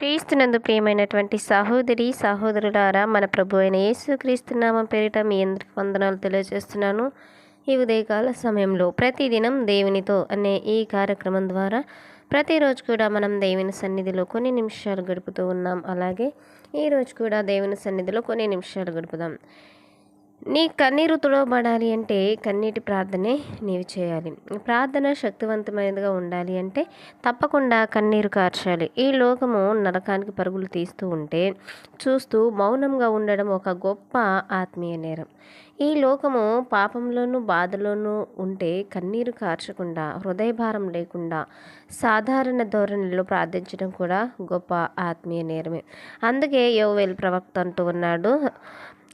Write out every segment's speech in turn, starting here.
క్రీస్తునందు ప్రియమైనటువంటి సహోదరి సహోదరులారా మన ప్రభు అయిన యేసుక్రీస్తునామం పేరిట మీ అందరికి వందనాలు తెలియజేస్తున్నాను. ఈ ఉదయకాల సమయంలో ప్రతిదినం దేవునితో అనే ఈ కార్యక్రమం ద్వారా ప్రతిరోజు కూడా మనం దేవుని సన్నిధిలో కొన్ని నిమిషాలు గడుపుతూ ఉన్నాం. అలాగే ఈరోజు కూడా దేవుని సన్నిధిలో కొన్ని నిమిషాలు గడుపుదాం. నీ కన్నీరు తుడవబడాలి అంటే కన్నీటి ప్రార్థనే నీవు చేయాలి. ప్రార్థన శక్తివంతమైనదిగా ఉండాలి అంటే తప్పకుండా కన్నీరు కార్చాలి. ఈ లోకము నరకానికి పరుగులు తీస్తూ ఉంటే చూస్తూ మౌనంగా ఉండడం ఒక గొప్ప ఆత్మీయ నేరం. ఈ లోకము పాపంలోనూ బాధలోనూ ఉంటే కన్నీరు కార్చకుండా హృదయభారం లేకుండా సాధారణ ధోరణిలో ప్రార్థించడం కూడా గొప్ప ఆత్మీయ నేరమే. అందుకే యోవేల్ ప్రవక్త అంటూ ఉన్నాడు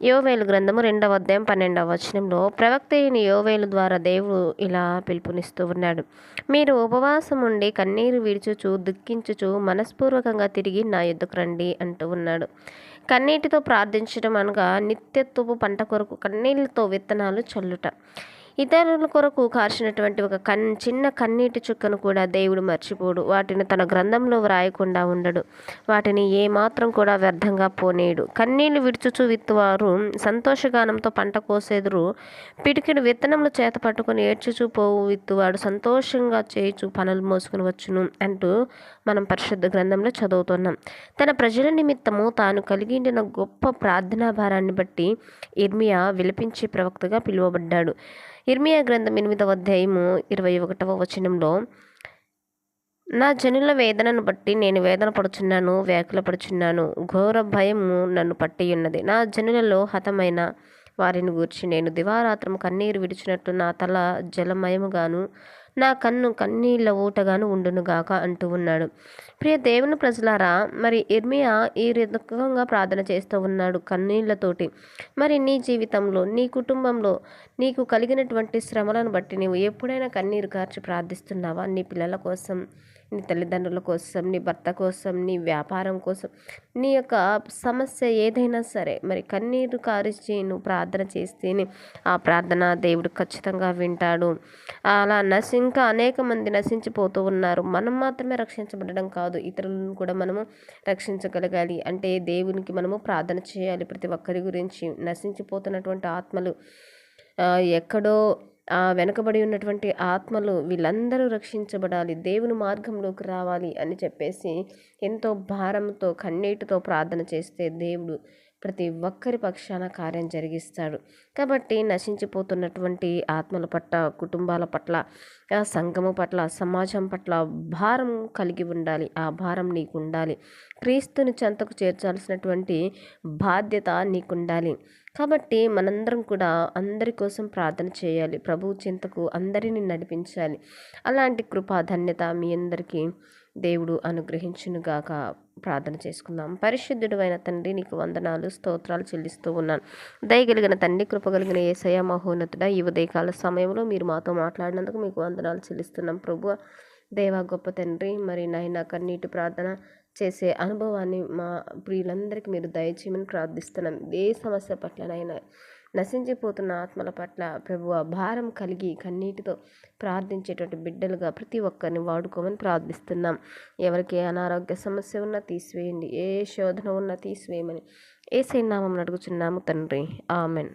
యోవేలు గ్రంథము రెండవ అధ్యాయం పన్నెండవ వచనంలో ప్రవక్త అయిన యోవేలు ద్వారా దేవుడు ఇలా పిలుపునిస్తూ ఉన్నాడు. మీరు ఉపవాసం ఉండి కన్నీరు విడిచుచు దుఃఖించుచు మనస్పూర్వకంగా తిరిగి నా యుద్ధకు రండి అంటూ ఉన్నాడు. కన్నీటితో ప్రార్థించడం అనగా నిత్యత్వపు పంట కొరకు కన్నీళ్ళతో విత్తనాలు చల్లుట. ఇతరుల కొరకు కార్చినటువంటి ఒక కన్ చిన్న కన్నీటి చుక్కను కూడా దేవుడు మర్చిపోడు. వాటిని తన గ్రంథంలో వ్రాయకుండా ఉండడు. వాటిని ఏమాత్రం కూడా వ్యర్థంగా పోనేడు కన్నీళ్ళు విడుచుచు విత్తువారు సంతోషగానంతో పంట కోసేదురు. పిడికిడు విత్తనములు చేత పట్టుకుని ఏడ్చుచూ పోవు విత్తువాడు. సంతోషంగా చేయుచు పనులు మోసుకుని వచ్చును అంటూ మనం పరిశుద్ధ గ్రంథంలో చదువుతున్నాం. తన ప్రజల నిమిత్తము తాను కలిగిండిన గొప్ప ప్రార్థనా భారాన్ని బట్టి ఇర్మియా విలపించే ప్రవక్తగా పిలువబడ్డాడు. ఇర్మియా గ్రంథం ఎనిమిదవ అధ్యాయము ఇరవై ఒకటవ వచనంలో నా జనుల వేదనను బట్టి నేను వేదన పడుచున్నాను వ్యాకుల పడుచున్నాను ఘోర భయము నన్ను పట్టి ఉన్నది. నా జనులలో హతమైన వారిని గూర్చి నేను దివారాత్రం కన్నీరు విడిచినట్టు నా తల జలమయముగాను నా కన్ను కన్నీళ్ళ ఊటగాను ఉండునుగాక అంటూ ఉన్నాడు. ప్రియ దేవుని ప్రజలారా మరి ఇర్మియా ఈ రకంగా ప్రార్థన చేస్తూ ఉన్నాడు కన్నీళ్ళతోటి మరి నీ జీవితంలో నీ కుటుంబంలో నీకు కలిగినటువంటి శ్రమలను బట్టి నీవు ఎప్పుడైనా కన్నీరు కార్చి ప్రార్థిస్తున్నావా? నీ పిల్లల కోసం నీ తల్లిదండ్రుల కోసం నీ భర్త కోసం నీ వ్యాపారం కోసం నీ యొక్క సమస్య ఏదైనా సరే మరి కన్నీరు కారిచి నువ్వు ప్రార్థన చేస్తేనే ఆ ప్రార్థన దేవుడు ఖచ్చితంగా వింటాడు. అలా నశి ఇంకా అనేక మంది నశించిపోతూ ఉన్నారు. మనం మాత్రమే రక్షించబడడం కాదు ఇతరులను కూడా మనము రక్షించగలగాలి. అంటే దేవునికి మనము ప్రార్థన చేయాలి. ప్రతి ఒక్కరి గురించి నశించిపోతున్నటువంటి ఆత్మలు ఎక్కడో వెనకబడి ఉన్నటువంటి ఆత్మలు వీళ్ళందరూ రక్షించబడాలి దేవుని మార్గంలోకి రావాలి అని చెప్పేసి ఎంతో భారంతో కన్నీటితో ప్రార్థన చేస్తే దేవుడు ప్రతి ఒక్కరి పక్షాన కార్యం జరిగిస్తాడు. కాబట్టి నశించిపోతున్నటువంటి ఆత్మల పట్ల కుటుంబాల పట్ల సంఘము పట్ల సమాజం పట్ల భారం కలిగి ఉండాలి. ఆ భారం నీకు ఉండాలి క్రీస్తుని చెంతకు చేర్చాల్సినటువంటి బాధ్యత నీకుండాలి. కాబట్టి మనందరం కూడా అందరి కోసం ప్రార్థన చేయాలి. ప్రభు చింతకు అందరిని నడిపించాలి. అలాంటి కృపా ధన్యత మీ అందరికీ దేవుడు అనుగ్రహించునుగాక ప్రార్థన చేసుకుందాం. పరిశుద్ధుడు అయిన తండ్రి నీకు వందనాలు స్తోత్రాలు చెల్లిస్తూ ఉన్నాను. దయగలిగిన తండ్రి కృపగలిగిన ఏసయ మహోన్నతుడ ఈ ఉదయకాల సమయంలో మీరు మాతో మాట్లాడినందుకు మీకు వందనాలు చెల్లిస్తున్నాం. ప్రభు దేవా గొప్ప తండ్రి మరి నాయన కన్నీటి ప్రార్థన చేసే అనుభవాన్ని మా ప్రియులందరికీ మీరు దయచేయమని ప్రార్థిస్తున్నాం. ఏ సమస్య పట్లనైనా నశించిపోతున్న ఆత్మల పట్ల ప్రభు భారం కలిగి కన్నీటితో ప్రార్థించేటువంటి బిడ్డలుగా ప్రతి ఒక్కరిని వాడుకోమని ప్రార్థిస్తున్నాం. ఎవరికి అనారోగ్య సమస్య ఉన్నా తీసివేయండి. ఏ శోధన ఉన్నా తీసివేయమని ఏ సైనామం అడుగుచున్నాము తండ్రి. ఆమెన్.